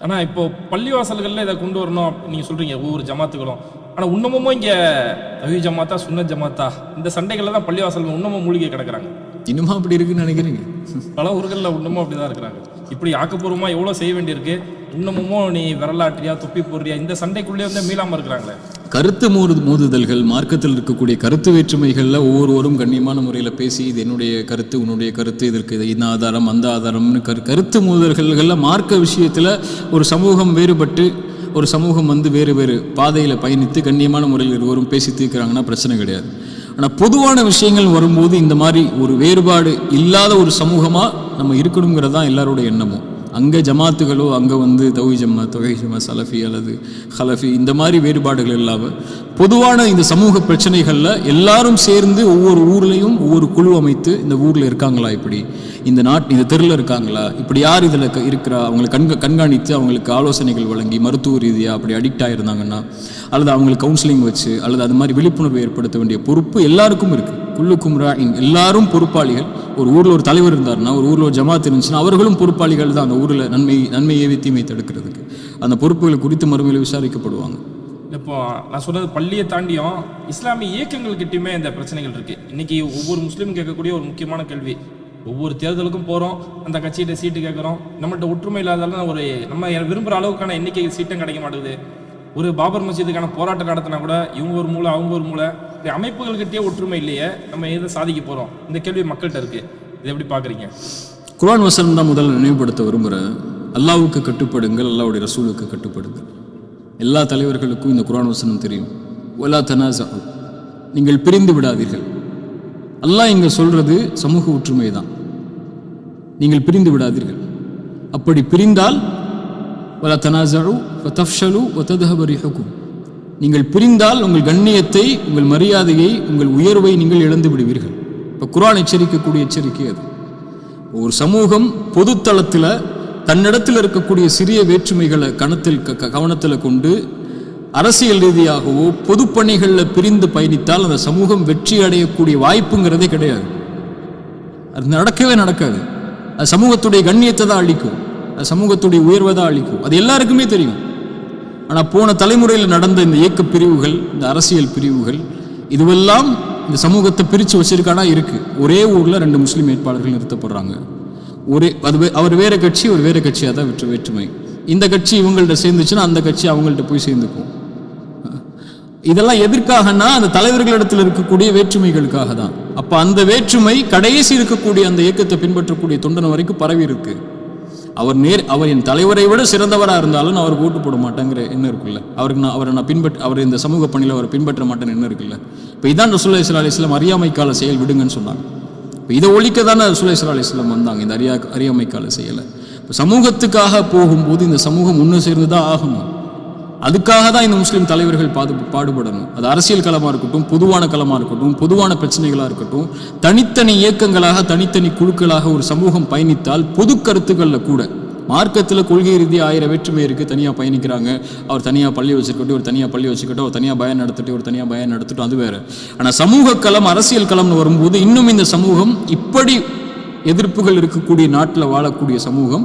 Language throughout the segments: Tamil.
ஆனா இப்போ பள்ளிவாசல்கள்ல இதை கொண்டு வரணும் நீங்க சொல்றீங்க ஒவ்வொரு ஜமாத்துகளும். ஆனா இன்னமும் இங்க தவி ஜமாத்தா சுன்ன ஜமாத்தா இந்த சண்டைகள்ல தான் பள்ளிவாசல் இன்னமும் மூழ்கி கிடக்குறாங்க. இன்னுமா அப்படி இருக்குன்னு நினைக்கிறீங்க? பல ஊர்கள்ல இன்னமும் அப்படிதான் இருக்கிறாங்க. இப்படி ஆக்கப்பூர்வமா எவ்வளவு செய்ய வேண்டியிருக்கு இன்னமும் நீ விரலாற்றியா துப்பி போடுறியா இந்த சண்டைக்குள்ளே வந்து மீளாம இருக்கிறாங்களே. கருத்து மோது மோதுதல்கள் மார்க்கத்தில் இருக்கக்கூடிய கருத்து வேற்றுமைகளில் ஒவ்வொருவரும் கண்ணியமான முறையில் பேசி இது என்னுடைய கருத்து உன்னுடைய கருத்து இதற்கு இது இந்த ஆதாரம் அந்த ஆதாரம்னு கரு கருத்து மோதல்களில் மார்க்க விஷயத்தில் ஒரு சமூகம் வேறுபட்டு ஒரு சமூகம் வந்து வேறு வேறு பாதையில் பயணித்து கண்ணியமான முறையில் இருவரும் பேசி தீர்க்கிறாங்கன்னா பிரச்சனை கிடையாது. ஆனால் பொதுவான விஷயங்கள் வரும்போது இந்த மாதிரி ஒரு வேறுபாடு இல்லாத ஒரு சமூகமாக நம்ம இருக்கணுங்கிறது தான் எல்லாரோட எண்ணமும். அங்கே ஜமாத்துகளோ அங்கே வந்து தௌஹி ஜம்மா தொகை ஜம்மா சலஃபி அல்லது ஹலஃபி இந்த மாதிரி வேறுபாடுகள் இல்லாமல் பொதுவான இந்த சமூக பிரச்சனைகளில் எல்லாரும் சேர்ந்து ஒவ்வொரு ஊர்லேயும் ஒவ்வொரு குழு அமைத்து இந்த ஊரில் இருக்காங்களா இப்படி? இந்த நாட் இந்த தெருவில் இருக்காங்களா? இப்படி யார் இதில் இருக்கிறா? அவங்களை கண்க கண்காணித்து அவங்களுக்கு ஆலோசனைகள் வழங்கி மருத்துவ ரீதியாக அப்படி அடிக்ட் ஆகிருந்தாங்கன்னா அல்லது அவங்களுக்கு கவுன்சிலிங் வச்சு அல்லது அது மாதிரி விழிப்புணர்வு ஏற்படுத்த வேண்டிய பொறுப்பு எல்லாருக்கும் இருக்குது குல்லுக்கும் ராயின் எல்லாரும் பொறுப்பாளிகள். ஒரு ஊரில் ஒரு தலைவர் இருந்தாருன்னா ஒரு ஊரில் ஒரு ஜமாத் இருந்துச்சுன்னா அவர்களும் பொறுப்பாளிகள் தான் அந்த ஊரில் நன்மை நன்மை ஏவி தீமை தடுக்கிறதுக்கு. அந்த பொறுப்புகள் குறித்து மறுமையில் விசாரிக்கப்படுவாங்க. இப்போ நான் சொல்றது பள்ளியை தாண்டியும் இஸ்லாமிய இயக்கங்கள்கிட்டயுமே இந்த பிரச்சனைகள் இருக்கு. இன்னைக்கு ஒவ்வொரு முஸ்லீம் கேட்கக்கூடிய ஒரு முக்கியமான கேள்வி. ஒவ்வொரு தேர்தலுக்கும் போறோம் அந்த கட்சிகிட்ட சீட்டு கேட்குறோம். நம்மகிட்ட ஒற்றுமை இல்லாதாலும் ஒரு நம்ம விரும்புகிற அளவுக்கான எண்ணிக்கை சீட்டும் கிடைக்க மாட்டேங்குது. ஒரு பாபர் மசீதுக்கான போராட்டம் நடத்தினா கூட இவங்க ஒரு மூளை அவங்க ஒரு மூளை. இந்த அமைப்புகள்கிட்டயே ஒற்றுமை இல்லையே நம்ம எதை சாதிக்க போறோம்? இந்த கேள்வி மக்கள்கிட்ட இருக்கு. இதை எப்படி பாக்குறீங்க குரான் வசனம் தான் முதல்ல நினைவுபடுத்த விரும்புகிறேன் அல்லாவுக்கு கட்டுப்படுங்கள் அல்லாவுடைய ரசூலுக்கு கட்டுப்படுங்கள். எல்லா தலைவர்களுக்கும் இந்த குரான் வசனம் தெரியும். ஒலா தனாசா நீங்கள் பிரிந்து விடாதீர்கள். அல்லாஹ் இங்க சொல்றது சமூக ஒற்றுமை தான். நீங்கள் பிரிந்து விடாதீர்கள். அப்படி பிரிந்தால் ஒலா தனாசு தஃப்ஷலு ஒத்ததஹப ரிஹக்கும். நீங்கள் பிரிந்தால் உங்கள் கண்ணியத்தை உங்கள் மரியாதையை உங்கள் உயர்வை நீங்கள் இழந்து விடுவீர்கள். இப்போ குரான் எச்சரிக்கக்கூடிய எச்சரிக்கை அது. ஒரு சமூகம் பொதுத்தளத்தில் தன்னிடத்தில் இருக்கக்கூடிய சிறிய வேற்றுமைகளை கணத்தில் க- க- கவனத்தில் கொண்டு அரசியல் ரீதியாகவோ பொதுப்பணிகளில் பிரிந்து பயணித்தால் அந்த சமூகம் வெற்றி அடையக்கூடிய வாய்ப்புங்கிறதே கிடையாது. அது நடக்கவே நடக்காது. அது சமூகத்துடைய கண்ணியத்தை தான் அழிக்கும். அது சமூகத்துடைய உயர்வை தான் அழிக்கும். அது எல்லாருக்குமே தெரியும். ஆனால் போன தலைமுறையில் நடந்த இந்த இயக்க பிரிவுகள் இந்த அரசியல் பிரிவுகள் இதுவெல்லாம் இந்த சமூகத்தை பிரித்து வச்சிருக்கானா இருக்குது ஒரே ஊரில் ரெண்டு முஸ்லீம் வேட்பாளர்கள் நிறுத்தப்படுறாங்க. ஒரே அது அவர் வேறு கட்சி ஒரு வேற கட்சியாக தான் வெற்று வேற்றுமை. இந்த கட்சி இவங்கள்ட்ட சேர்ந்துச்சுன்னா அந்த கட்சி அவங்கள்ட்ட போய் சேர்ந்துக்கும். இதெல்லாம் எதற்காகனா அந்த தலைவர்களிடத்தில் இருக்கக்கூடிய வேற்றுமைகளுக்காக தான். அப்போ அந்த வேற்றுமை கடைசி இருக்கக்கூடிய அந்த இயக்கத்தை பின்பற்றக்கூடிய தொண்டன் வரைக்கும் பரவி இருக்குது அவர் நேர் அவர் என் தலைவரை விட சிறந்தவராக இருந்தாலும் நான் அவருக்கு ஓட்டு போட மாட்டேங்கிற எண்ணம் இருக்குல்ல. அவருக்கு நான் அவரை நான் பின்பற்ற அவர் இந்த சமூக பணியில் அவரை பின்பற்ற மாட்டேன்னு எண்ணம் இருக்குல்ல. இப்போ இதான் ரசூல்லா இஸ்லா அலிஸ்லாம் அறியாமைக்கால செயல் விடுங்கன்னு சொன்னாங்க. இப்போ இதை ஒழிக்க தானே ரசூல்லா இஸ்லா அலிஸ்லாம் வந்தாங்க இந்த அறியா அறியாமைக்கால செயலை. இப்போ சமூகத்துக்காக போகும்போது இந்த சமூகம் ஒன்று சேர்ந்து தான் ஆகணும். அதுக்காக தான் இந்த முஸ்லீம் தலைவர்கள் பாது பாடுபடணும். அது அரசியல் களமாக இருக்கட்டும் பொதுவான களமாக இருக்கட்டும் பொதுவான பிரச்சனைகளாக இருக்கட்டும் தனித்தனி இயக்கங்களாக தனித்தனி குழுக்களாக ஒரு சமூகம் பயணித்தால் பொது கருத்துக்களில் கூட மார்க்கத்தில் கொள்கை ரீதியாக ஆயிரம் வேற்றுமை இருக்குது தனியாக பயணிக்கிறாங்க அவர் தனியாக பள்ளி வச்சுக்கிட்டு ஒரு தனியாக பள்ளி வச்சுக்கிட்டு ஒரு தனியாக பயம் நடத்திட்டு ஒரு தனியாக பயம் நடத்திட்டு அது வேறு. ஆனால் சமூக களம் அரசியல் களம்னு வரும்போது இன்னும் இந்த சமூகம் இப்படி எதிர்ப்புகள் இருக்கக்கூடிய நாட்டில் வாழக்கூடிய சமூகம்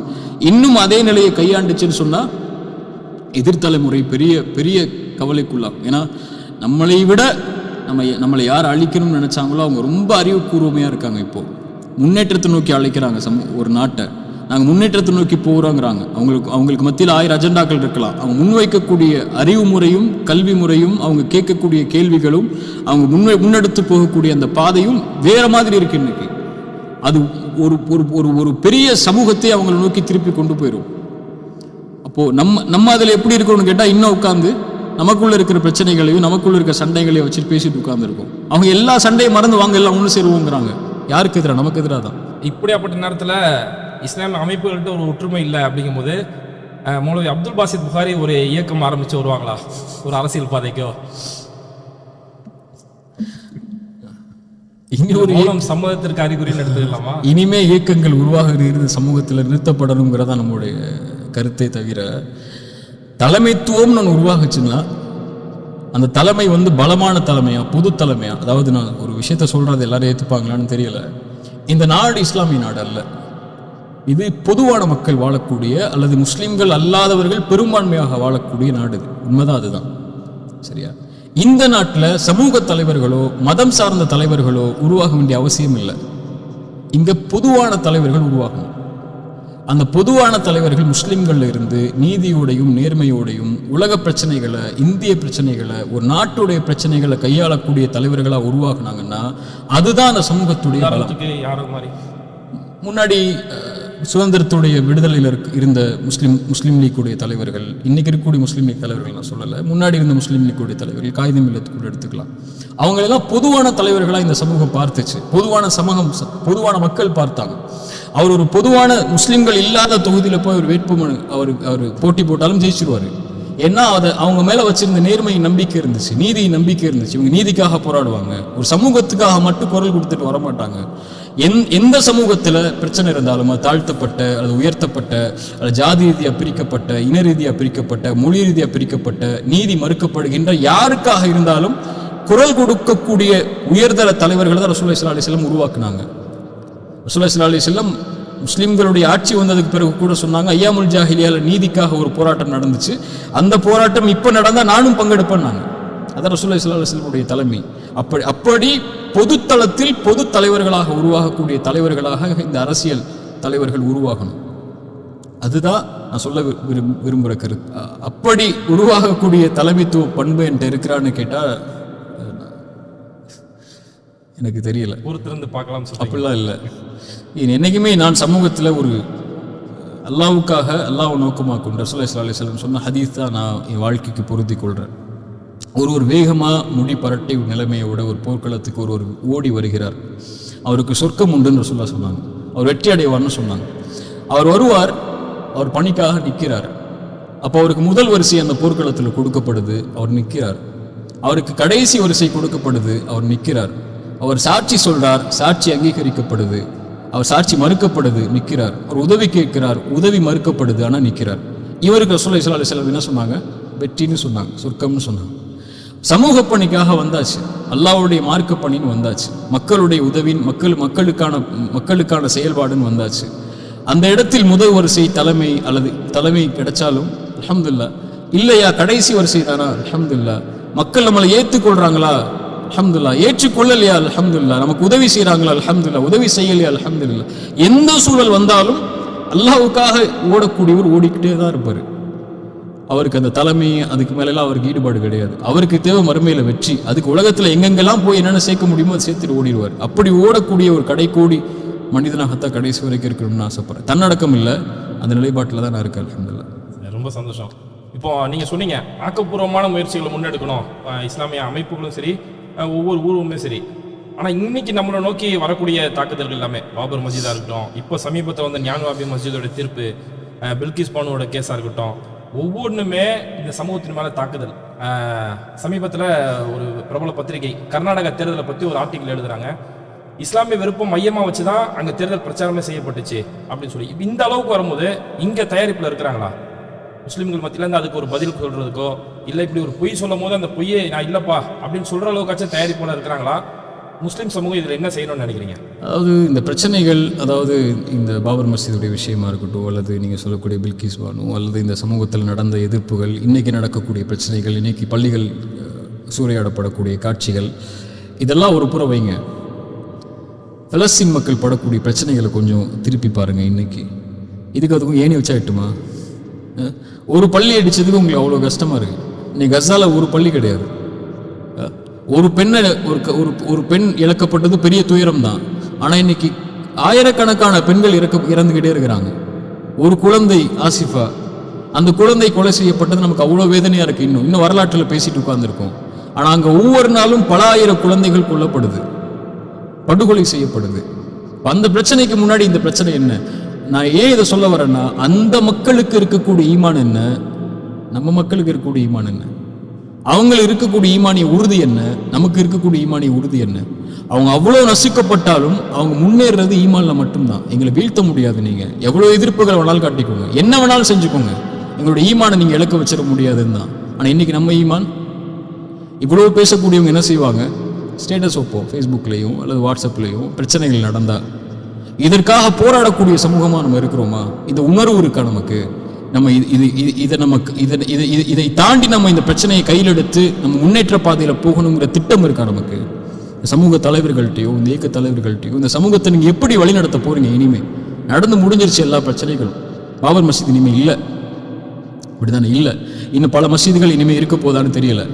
இன்னும் அதே நிலையை கையாண்டுச்சுன்னு சொன்னால் எதிர்த்தலைமுறை பெரிய பெரிய கவலைக்குள்ளாகும். ஏன்னா நம்மளை விட நம்ம நம்மளை யார் அழிக்கணும்னு நினச்சாங்களோ அவங்க ரொம்ப அறிவுபூர்வமையாக இருக்காங்க இப்போது முன்னேற்றத்தை நோக்கி அழைக்கிறாங்க சம ஒரு நாட்டை. நாங்கள் முன்னேற்றத்தை நோக்கி போகிறோங்கிறாங்க அவங்களுக்கு அவங்களுக்கு மத்தியில் ஆயிரம் அஜெண்டாக்கள் இருக்கலாம். அவங்க முன்வைக்கக்கூடிய அறிவு முறையும் கல்வி முறையும் அவங்க கேட்கக்கூடிய கேள்விகளும் அவங்க முன்வை முன்னெடுத்து போகக்கூடிய அந்த பாதையும் வேற மாதிரி இருக்கு இன்னைக்கு. அது ஒரு ஒரு ஒரு ஒரு பெரிய சமூகத்தை அவங்களை நோக்கி திருப்பி கொண்டு போயிடும் அப்போ நம்ம நம்ம அதில் எப்படி இருக்கணும்னு கேட்டால் இன்னும் உட்காந்து நமக்குள்ள இருக்கிற பிரச்சனைகளையும் நமக்குள்ள இருக்கிற சண்டைகளையும் வச்சுட்டு பேசிட்டு உட்காந்துருக்கோம் அவங்க எல்லா சண்டையும் மறந்து வாங்க எல்லாம் ஒன்று சேருவோங்கிறாங்க. யாருக்கு எதிராக நமக்கு எதிராக தான். இப்படியாப்பட்ட நேரத்துல இஸ்லாமிய அமைப்புகள்கிட்ட ஒரு ஒற்றுமை இல்லை அப்படிங்கும்போது அஹ், மௌலவி அப்துல் பாசித் புகாரி ஒரு இயக்கம் ஆரம்பிச்சு வருவாங்களா? ஒரு அரசியல் பாதைக்கோ? இனி ஒரு மூலம் சம்மதத்திற்கு அறிகுறின்னு எடுத்துக்கலாமா? இனிமே இயக்கங்கள் உருவாகிறது சமூகத்தில் நிறுத்தப்படணுங்கிறதா நம்மளுடைய கருத்தை தவிர தலைமைத்துவம் நான் உருவாகுச்சுன்னா அந்த தலைமை வந்து பலமான தலைமையா பொது தலைமையா அதாவது நான் ஒரு விஷயத்த சொல்றது எல்லாரும் ஏற்றுப்பாங்களான்னு தெரியல. இந்த நாடு இஸ்லாமிய நாடு அல்ல. இது பொதுவான மக்கள் வாழக்கூடிய அல்லது முஸ்லிம்கள் அல்லாதவர்கள் பெரும்பான்மையாக வாழக்கூடிய நாடு இது. உண்மைதான் அதுதான். சரியா? இந்த நாட்டில் சமூக தலைவர்களோ மதம் சார்ந்த தலைவர்களோ உருவாக வேண்டிய அவசியம் இல்லை. இங்க பொதுவான தலைவர்கள் உருவாகணும். அந்த பொதுவான தலைவர்கள் முஸ்லிம்கள்ல இருந்து நீதியோடையும் நேர்மையோடையும் உலக பிரச்சனைகளை இந்திய பிரச்சனைகளை ஒரு நாட்டுடைய பிரச்சனைகளை கையாளக்கூடிய தலைவர்களா உருவாக்குனாங்கன்னா அதுதான் அந்த சமூகத்துடைய முன்னாடி சுதந்திரத்துடைய விடுதலையில் இருக்க- இருந்த முஸ்லீம் முஸ்லீம் லீக்குடைய தலைவர்கள் இன்னைக்கு இருக்கக்கூடிய முஸ்லீம் லீக் தலைவர்கள் நான் சொல்லலை. முன்னாடி இருந்த முஸ்லீம் லீக்குடைய தலைவர்கள் காகிதம் கூட எடுத்துக்கலாம். அவங்களெல்லாம் பொதுவான தலைவர்களாக இந்த சமூகம் பார்த்துச்சு. பொதுவான சமூகம் பொதுவான மக்கள் பார்த்தாங்க. அவர் ஒரு பொதுவான முஸ்லீம்கள் இல்லாத தொகுதியில் போய் ஒரு வேட்புமனு அவர் அவர் போட்டி போட்டாலும் ஜெயிச்சிருவார். ஏன்னா அதை அவங்க மேலே வச்சிருந்த நேர்மை நம்பிக்கை இருந்துச்சு நீதி நம்பிக்கை இருந்துச்சு. இவங்க நீதிக்காக போராடுவாங்க. ஒரு சமூகத்துக்காக மட்டும் குரல் கொடுத்துட்டு வர மாட்டாங்க எந் எந்த சமூகத்தில் பிரச்சனை இருந்தாலும் அது தாழ்த்தப்பட்ட அல்லது உயர்த்தப்பட்ட அல்லது ஜாதி ரீதியாக பிரிக்கப்பட்ட இன ரீதியாக பிரிக்கப்பட்ட மொழி ரீதியாக பிரிக்கப்பட்ட நீதி மறுக்கப்படுகின்ற யாருக்காக இருந்தாலும் குரல் கொடுக்கக்கூடிய உயர்தர தலைவர்களை தான் ரசூல் இஸ்லா அலிஸ்லாம் உருவாக்குனாங்க. ரசூலுல்லாஹி அலி செல்லம் முஸ்லீம்களுடைய ஆட்சி வந்ததுக்கு பிறகு கூட சொன்னாங்க ஐயாமுல் ஜாஹிலியால நீதிக்காக ஒரு போராட்டம் நடந்துச்சு. அந்த போராட்டம் இப்போ நடந்தால் நானும் பங்கெடுப்பேன்னாங்க அதான் ரசூலுல்லாஹி ஸல்லல்லாஹு அலைஹி தலைமை. அப்படி அப்படி பொதுத்தளத்தில் பொது தலைவர்களாக உருவாகக்கூடிய தலைவர்களாக இந்த அரசியல் தலைவர்கள் உருவாகணும். அதுதான் நான் சொல்ல விரும்புகிற கருத்து. அப்படி உருவாகக்கூடிய தலைமைத்துவ பண்பு என்கிட்ட இருக்கிறான்னு கேட்டால் எனக்கு தெரியல. பொறுத்திருந்து பார்க்கலாம் அப்படிலாம் இல்லை. என்னைக்குமே நான் சமூகத்தில் ஒரு அல்லாவுக்காக அல்லாஹ் நோக்கமாக கொண்ட ஸல்லல்லாஹு அலைஹி வஸல்லம் சொன்ன ஹதீஸ் தான் நான் என் வாழ்க்கைக்கு பொருத்தி கொள்கிறேன் ஒரு ஒரு வேகமாக முடி பரட்டை நிலைமையோட ஒரு போர்க்களத்துக்கு ஒரு ஒரு ஓடி வருகிறார். அவருக்கு சொர்க்கம் உண்டுன்னு ரசூல்லா சொன்னாங்க. அவர் வெற்றி அடைவார்னு சொன்னாங்க. அவர் வருவார் அவர் பணிக்காக நிற்கிறார். அப்போ அவருக்கு முதல் வரிசை அந்த போர்க்களத்தில் கொடுக்கப்படுது அவர் நிற்கிறார். அவருக்கு கடைசி வரிசை கொடுக்கப்படுது அவர் நிற்கிறார். அவர் சாட்சி சொல்றார் சாட்சி அங்கீகரிக்கப்படுது. அவர் சாட்சி மறுக்கப்படுது நிற்கிறார். அவர் உதவி கேட்கிறார் உதவி மறுக்கப்படுது ஆனால் நிற்கிறார். இவருக்கு ரசூலுல்லாஹி இஸ்லா அலைஹி என்ன சொன்னாங்க? வெற்றின்னு சொன்னாங்க சொர்க்கம்னு சொன்னாங்க. சமூக பணிக்காக வந்தாச்சு. அல்லாஹ்வுடைய மார்க்க பணின்னு வந்தாச்சு. மக்களுடைய உதவின் மக்கள் மக்களுக்கான மக்களுக்கான செயல்பாடுன்னு வந்தாச்சு. அந்த இடத்தில் முதல் வரிசை தலைமை அல்லது தலைமை கிடைச்சாலும் அலமதுல்லா இல்லையா கடைசி வரிசை தானா? அலமதுல்லா மக்கள் நம்மளை ஏற்றுக்கொள்கிறாங்களா அலமதுல்லா ஏற்றுக்கொள்ளலையா? அலமதுல்லா நமக்கு உதவி செய்கிறாங்களா அலமதுல்லா உதவி செய்யலையா? அலமதுல்லா எந்த சூழல் வந்தாலும் அல்லாவுக்காக ஓடக்கூடியவர் ஓடிக்கிட்டே தான் இருப்பார். அவருக்கு அந்த தலைமை அதுக்கு மேலெல்லாம் அவருக்கு ஈடுபாடு கிடையாது. அவருக்கு தேவை மறுமையில வெற்றி. அதுக்கு உலகத்தில் எங்கெங்கெல்லாம் போய் என்னென்ன சேர்க்க முடியுமோ அதை சேர்த்துட்டு ஓடிடுவார். அப்படி ஓடக்கூடிய ஒரு கடைக்கோடி மனிதனாகத்தான் கடைசி வரைக்கும் இருக்கணும்னு ஆசைப்படுறேன். தன்னடக்கம் இல்லை. அந்த நிலைப்பாட்டில் தான் நான் இருக்கேன் அலமதுல்லா ரொம்ப சந்தோஷம். இப்போ நீங்கள் சொன்னீங்க ஆக்கப்பூர்வமான முயற்சிகளை முன்னெடுக்கணும். இஸ்லாமிய அமைப்புகளும் சரி ஒவ்வொரு ஊருமே சரி. ஆனால் இன்னைக்கு நம்மளை நோக்கி வரக்கூடிய தாக்குதல்கள் எல்லாமே பாபர் மஸ்ஜிதாக இருக்கட்டும் இப்போ சமீபத்தில் வந்த ஞானவாபி மஸ்ஜிதோட தீர்ப்பு பில்கிஸ் பானுவோட கேஸாக இருக்கட்டும் ஒவ்வொன்றுமே இந்த சமூகத்தின் மேலே தாக்குதல். சமீபத்தில் ஒரு பிரபல பத்திரிகை கர்நாடக தேர்தலை பற்றி ஒரு ஆர்டிக்கல் எழுதுறாங்க. இஸ்லாமிய விருப்பம் மையமாக வச்சு தான் அங்கே தேர்தல் பிரச்சாரமே செய்யப்பட்டுச்சு அப்படின்னு சொல்லி. இந்த அளவுக்கு வரும்போது இங்கே தயாரிப்பில் இருக்கிறாங்களா? முஸ்லீம்கள் மத்தியிலேருந்து அதுக்கு ஒரு பதில் சொல்றதுக்கோ இல்லை இப்படி ஒரு பொய் சொல்லும் போது அந்த பொய்யை நான் இல்லைப்பா அப்படின்னு சொல்ற அளவுக்காச்சும் தயாரிப்போட இருக்கிறாங்களா? முஸ்லீம் சமூகம் இதில் என்ன செய்யணும்னு நினைக்கிறீங்க? அதாவது இந்த பிரச்சனைகள் அதாவது இந்த பாபர் மசீதுடைய விஷயமா இருக்கட்டும் அல்லது நீங்கள் சொல்லக்கூடிய பில்கிஸ் பானு அல்லது இந்த சமூகத்தில் நடந்த எதிர்ப்புகள் இன்னைக்கு நடக்கக்கூடிய பிரச்சனைகள் இன்னைக்கு பள்ளிகள் சூறையாடப்படக்கூடிய காட்சிகள் இதெல்லாம் ஒரு புறம் வைங்க பலஸ்தீன் மக்கள் படக்கூடிய பிரச்சனைகளை கொஞ்சம் திருப்பி பாருங்கள் இன்னைக்கு. இதுக்கு அதுக்கும் ஏணி வச்சாயிட்டுமா ஒரு பள்ளி அடிச்சதுக்கு உங்களுக்கு அவ்வளோ கஷ்டமாக இருக்கு. நீ கசால ஒரு பள்ளி கிடையாது. ஒரு பெண்ணை ஒரு க- ஒரு ஒரு பெண் இழக்கப்பட்டது பெரிய துயரம் தான். ஆனால் இன்னைக்கு ஆயிரக்கணக்கான பெண்கள் இறக்க இறந்துக்கிட்டே இருக்கிறாங்க. ஒரு குழந்தை ஆசிஃபா அந்த குழந்தை கொலை செய்யப்பட்டது நமக்கு அவ்வளோ வேதனையாக இருக்குது இன்னும் இன்னும் வரலாற்றில் பேசிட்டு உட்காந்துருக்கோம் ஆனால் அங்கே ஒவ்வொரு நாளும் பல ஆயிரம் குழந்தைகள் கொல்லப்படுது. படுகொலை செய்யப்படுது. அந்த பிரச்சனைக்கு முன்னாடி இந்த பிரச்சனை என்ன? நான் ஏன் இதை சொல்ல வரேன்னா அந்த மக்களுக்கு இருக்கக்கூடிய ஈமான் என்ன? நம்ம மக்களுக்கு இருக்கக்கூடிய ஈமான் என்ன? அவங்களுக்கு இருக்கக்கூடிய ஈமானிய உறுதி என்ன? நமக்கு இருக்கக்கூடிய ஈமானிய உறுதி என்ன? அவங்க அவ்வளோ நசுக்கப்பட்டாலும் அவங்க முன்னேறது ஈமான்ல மட்டும்தான். எங்களை வீழ்த்த முடியாது நீங்க. எவ்வளோ எதிர்ப்புகள் வேணாலும் காட்டிக்கோங்க. என்ன வேணாலும் செஞ்சுக்கோங்க. எங்களுடைய ஈமானை நீங்க இழக்க வச்சிட முடியாதுன்னு தான். ஆனால் இன்னைக்கு நம்ம ஈமான்? இவ்வளோ பேசக்கூடியவங்க என்ன செய்வாங்க? ஸ்டேட்டஸ் வைப்போம். ஃபேஸ்புக்லேயும் அல்லது வாட்ஸ்அப்லேயும் பிரச்சனைகள் நடந்தால் இதற்காக போராடக்கூடிய சமூகமாக நம்ம இருக்கிறோமா? இந்த உணர்வு இருக்கா நமக்கு? நம்ம இது இது இது- இதை நமக்கு இதை இதை இதை- தாண்டி நம்ம இந்த பிரச்சனையை கையில் எடுத்து நம்ம முன்னேற்ற பாதையில் போகணுங்கிற திட்டம் இருக்கா நமக்கு? இந்த சமூக தலைவர்கள்ட்டையோ இந்த இயக்க தலைவர்கள்ட்டையோ இந்த சமூகத்தை நீங்கள் எப்படி வழிநடத்த போறீங்க இனிமே? நடந்து முடிஞ்சிருச்சு எல்லா பிரச்சனைகளும். பாபர் மசீது இனிமே இல்லை. அப்படிதானே இல்லை. இன்னும் பல மசீதுகள் இனிமேல் இருக்க போதான்னு தெரியல.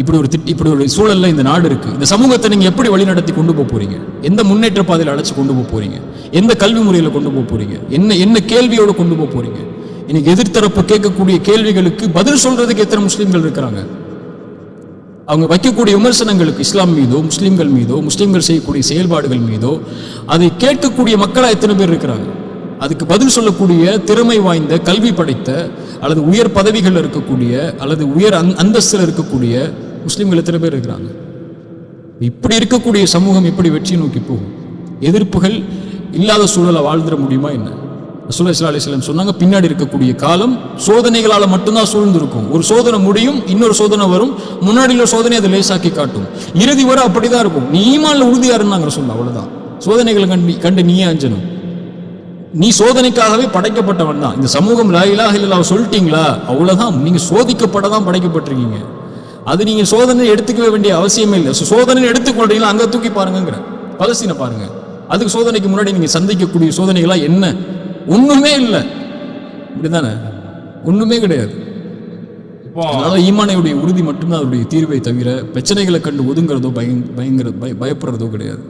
இப்படி ஒரு திட் இப்படி ஒரு சூழல்ல இந்த நாடு இருக்கு. இந்த சமூகத்தை நீங்க எப்படி வழிநடத்தி கொண்டு போக போறீங்க? எந்த முன்னேற்ற பாதையில் அழைச்சு கொண்டு போக போறீங்க? எந்த கல்வி முறையில கொண்டு போக போறீங்க? என்ன என்ன கேள்வியோட கொண்டு போக போறீங்க? இன்னைக்கு எதிர்த்தரப்பு கேட்கக்கூடிய கேள்விகளுக்கு பதில் சொல்றதுக்கு எத்தனை முஸ்லீம்கள் இருக்கிறாங்க? அவங்க வைக்கக்கூடிய விமர்சனங்களுக்கு இஸ்லாம் மீதோ முஸ்லீம்கள் மீதோ முஸ்லீம்கள் செய்யக்கூடிய செயல்பாடுகள் மீதோ அதை கேட்கக்கூடிய மக்களா எத்தனை பேர் இருக்கிறாங்க? அதுக்கு பதில் சொல்லக்கூடிய திறமை வாய்ந்த கல்வி படைத்த அல்லது உயர் பதவிகள் இருக்கக்கூடிய அல்லது உயர் அந்தஸ்தில் இருக்கக்கூடிய முஸ்லீம்கள் எத்தனை பேர் இருக்கிறாங்க? இப்படி இருக்கக்கூடிய சமூகம் எப்படி வெற்றி நோக்கி போகும்? எதிர்ப்புகள் இல்லாத சூழலை வாழ்ந்துட முடியுமா என்ன? ரசூலுல்லாஹி இஸ்லா அலிஸ்லாம் சொன்னாங்க பின்னாடி இருக்கக்கூடிய காலம் சோதனைகளால மட்டும்தான் சூழ்ந்திருக்கும். ஒரு சோதனை முடியும் இன்னொரு சோதனை வரும். முன்னாடி உள்ள சோதனை அதை லேசாக்கி காட்டும். இறுதி வரை அப்படிதான் இருக்கும். நீ ஈமான்ல உறுதியா இருந்தாங்க ரசூலுல்லாஹ் அவ்வளவுதான். சோதனைகளை கண்டு கண்டு நீயே அஞ்சணும். நீ சோதனைக்காகவே படைக்கப்பட்டவன் தான். இந்த சமூகம் லாயிலாக இல்லை சொல்லிட்டீங்களா? அவ்வளவுதான். நீங்க சோதிக்கப்பட தான் படைக்கப்பட்டிருக்கீங்க. அது நீங்க சோதனை எடுத்துக்கவே வேண்டிய அவசியமே இல்லை. சோதனை எடுத்துக்கொள்றீங்களா? அங்க தூக்கி பாருங்கங்கிற. பலஸ்தீனை பாருங்க. அதுக்கு சோதனைக்கு முன்னாடி நீங்க சந்திக்கக்கூடிய சோதனைகளா என்ன? ஒண்ணுமே இல்லை. இப்படிதானே? ஒண்ணுமே கிடையாது. அதனால ஈமானையுடைய உறுதி மட்டும்தான் அதனுடைய தீர்வை தவிர பிரச்சனைகளை கண்டு ஒதுங்குறதோ பயங் பயங்கர பய பயப்படுறதோ கிடையாது.